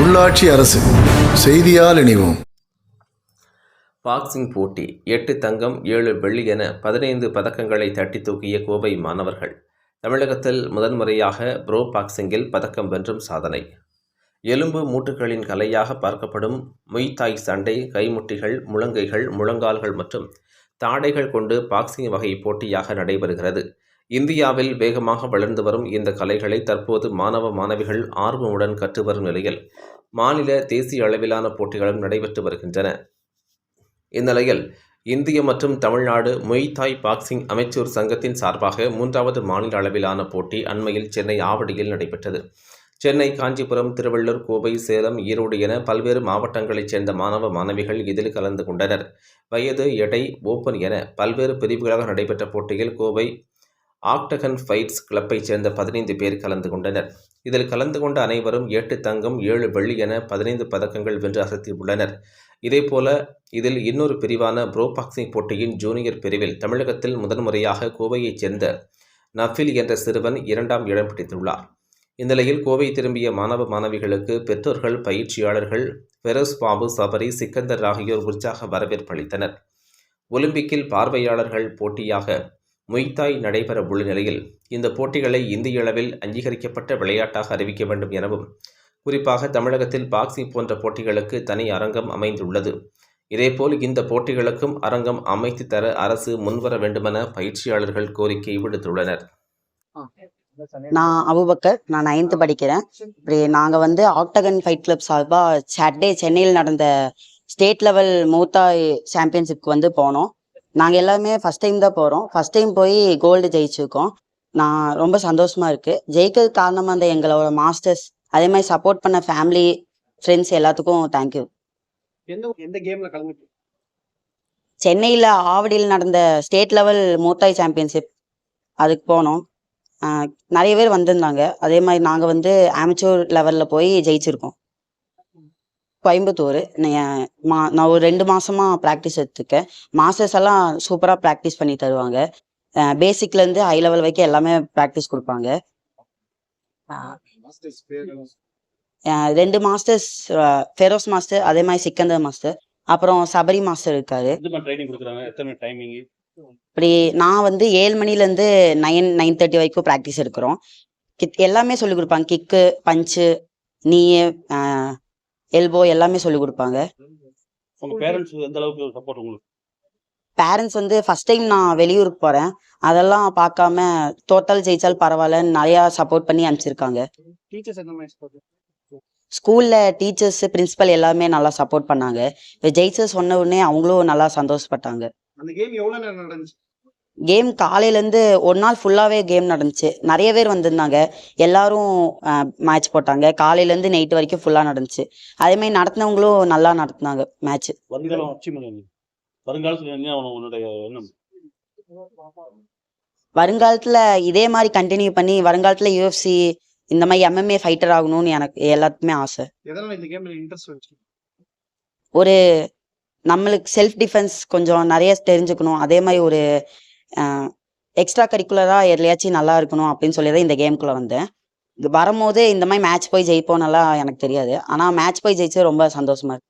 உள்ளாட்சி அரசு செய்தியால் இணைவோம். பாக்ஸிங் போட்டி எட்டு தங்கம் ஏழு வெள்ளி என பதினைந்து பதக்கங்களை தட்டி தூக்கிய கோவை மாணவர்கள். தமிழகத்தில் முதன்முறையாக ப்ரோ பாக்ஸிங்கில் பதக்கம் வென்றும் சாதனை. எலும்பு மூட்டுகளின் கலையாக பார்க்கப்படும் முய்தாய் சண்டை கைமுட்டிகள் முழங்கைகள் முழங்கால்கள் மற்றும் தாடைகள் கொண்டு பாக்ஸிங் வகை போட்டியாக நடைபெறுகிறது. இந்தியாவில் வேகமாக வளர்ந்து வரும் இந்த கலைகளை தற்போது மாணவ மாணவிகள் ஆர்வமுடன் கற்று வரும் நிலையில் மாநில தேசிய அளவிலான போட்டிகளும் நடைபெற்று வருகின்றன. இந்நிலையில் இந்திய மற்றும் தமிழ்நாடு மொய்தாய் பாக்ஸிங் அமைச்சூர் சங்கத்தின் சார்பாக மூன்றாவது மாநில அளவிலான போட்டி அண்மையில் சென்னை ஆவடியில் நடைபெற்றது. சென்னை காஞ்சிபுரம் திருவள்ளூர் கோவை சேலம் ஈரோடு என பல்வேறு மாவட்டங்களைச் சேர்ந்த மாணவ மாணவிகள் இதில் கலந்து கொண்டனர். வயது எடை ஓப்பன் என பல்வேறு பிரிவுகளாக நடைபெற்ற போட்டியில் கோவை ஆக்டகன் ஃபைட்ஸ் கிளப்பைச் சேர்ந்த பதினைந்து பேர் கலந்து கொண்டனர். இதில் கலந்து கொண்ட அனைவரும் எட்டு தங்கம் ஏழு வெள்ளி என பதினைந்து பதக்கங்கள் வென்று அசத்தியுள்ளனர். இதேபோல இதில் இன்னொரு பிரிவான ப்ரோ பாக்ஸிங் போட்டியின் ஜூனியர் பிரிவில் தமிழகத்தில் முதன்முறையாக கோவையைச் சேர்ந்த நஃபில் என்ற சிறுவன் இரண்டாம் இடம் பிடித்துள்ளார். இந்நிலையில் கோவை திரும்பிய மாணவ மாணவிகளுக்கு பெற்றோர்கள் பயிற்சியாளர்கள் பெரோஸ் பாபு சபரி சிக்கந்தர் ஆகியோர் உற்சாக வரவேற்பு அளித்தனர். ஒலிம்பிக்கில் பார்வையாளர்கள் போட்டியாக முய்தாய் நடைபெற உள்ள நிலையில் இந்த போட்டிகளை இந்திய அளவில் அங்கீகரிக்கப்பட்ட விளையாட்டாக அறிவிக்க வேண்டும் எனவும் குறிப்பாக தமிழகத்தில் பாக்ஸிங் போன்ற போட்டிகளுக்கு தனி அரங்கம் அமைந்துள்ளது. இதேபோல் இந்த போட்டிகளுக்கும் அரங்கம் அமைத்து தர அரசு முன்வர வேண்டுமென பயிற்சியாளர்கள் கோரிக்கை விடுத்துள்ளனர். நான் அபுபக்கர். நான் நைன்த்து படிக்கிறேன். இப்படி நாங்கள் வந்து ஆக்டகன் ஃபைட் கிளப் சார்பாக சாட்டர்டே சென்னையில் நடந்த ஸ்டேட் லெவல் மூத்தாய் சாம்பியன்ஷிப்க்கு வந்து போனோம். நாங்கள் எல்லாருமே ஃபஸ்ட் டைம் தான் போகிறோம் ஃபஸ்ட் டைம் போய் கோல்டு ஜெயிச்சிருக்கோம். நான் ரொம்ப சந்தோஷமா இருக்கு. ஜெயிக்கிறது காரணமாக அந்த எங்களோட மாஸ்டர்ஸ் அதே மாதிரி சப்போர்ட் பண்ண ஃபேமிலி ஃப்ரெண்ட்ஸ் எல்லாத்துக்கும் தேங்க்யூ சென்னையில் ஆவடியில் நடந்த ஸ்டேட் லெவல் மூத்தாய் சாம்பியன்ஷிப் அதுக்கு போனோம். நிறைய பேர் வந்திருந்தாங்க. அதே மாதிரி நாங்கள் வந்து ஆமச்சூர் லெவலில் போய் ஜெயிச்சிருக்கோம். கோயம்புத்தூர். நான் மா- நான் ஒரு ரெண்டு மாசமா ப்ராக்டிஸ் எடுத்துருக்கேன். மாஸ்டர்ஸ் எல்லாம் சூப்பராக ப்ராக்டிஸ் பண்ணி தருவாங்க. பேசிக்லேருந்து ஹை லெவல் வரைக்கும் எல்லாமே ப்ராக்டிஸ் கொடுப்பாங்க. ரெண்டு மாஸ்டர்ஸ் ஃபெரோஸ் மாஸ்டர் அதே மாதிரி சிக்கந்தர் மாஸ்டர் அப்புறம் சபரி மாஸ்டர் இருக்காரு. இப்படி நான் வந்து ஏழு மணிலேருந்து நைன் நைன் தேர்ட்டி வரைக்கும் ப்ராக்டிஸ் எடுக்கிறோம். கிக் எல்லாமே சொல்லி கொடுப்பாங்க. கிக்கு பஞ்சு நீ எல்போ எல்லாமே சொல்லி கொடுப்பாங்க. உங்க பேரண்ட்ஸ் எந்த அளவுக்கு சப்போர்ட் உங்களுக்கு? பேரண்ட்ஸ் வந்து ஃபர்ஸ்ட் டைம் நான் வெளியூருக்கு போகிறேன் அதெல்லாம் பார்க்காம டோட்டல் ஜெயிச்சால் பரவாயில்லன்னு நிறையா சப்போர்ட் பண்ணி அனுப்பிச்சிருக்காங்க? ஸ்கூலில் டீச்சர்ஸ் பிரின்சிபல் எல்லாமே நல்லா சப்போர்ட் பண்ணாங்க. இப்போ ஜெயிச்ச சொன்ன உடனே அவங்களும் நல்லா சந்தோஷப்பட்டாங்க. அந்த கேம் எவ்வளவு நேரம் நடந்துச்சு? கேம் காலையிலேருந்து ஒரு நாள் ஃபுல்லாகவே கேம் நடந்துச்சு. நிறைய பேர் வந்திருந்தாங்க. எல்லாரும் மேட்ச் போட்டாங்க. காலையிலேருந்து நைட்டு வரைக்கும் ஃபுல்லாக நடந்துச்சு. அதே மாதிரி நடத்தினவங்களும் நல்லா நடத்துனாங்க மேட்ச் வருங்காலத்துல இதே மாதிரி கண்டினியூ பண்ணி வருங்காலத்தில் யூஎஃப்சி இந்த மாதிரி எம்எம்ஏ ஃபைட்டர் ஆகணும்னு எனக்கு எல்லாத்துக்குமே ஆசை. எதனால இந்த கேம்ல இன்ட்ரெஸ்ட் வச்சு? ஒரு நம்மளுக்கு செல்ஃப் டிஃபென்ஸ் கொஞ்சம் நிறைய தெரிஞ்சுக்கணும். அதே மாதிரி ஒரு எக்ஸ்ட்ரா கரிக்குலராக எதுலையாச்சும் நல்லா இருக்கணும் அப்படின்னு சொல்லி தான் இந்த கேமுக்குள்ளே வந்தேன். வரும்போது இந்த மாதிரி மேட்ச் போய் ஜெயிப்போம் நல்லா எனக்கு தெரியாது. ஆனால் மேட்ச் போய் ஜெயிச்சு ரொம்ப சந்தோஷமா இருக்கு.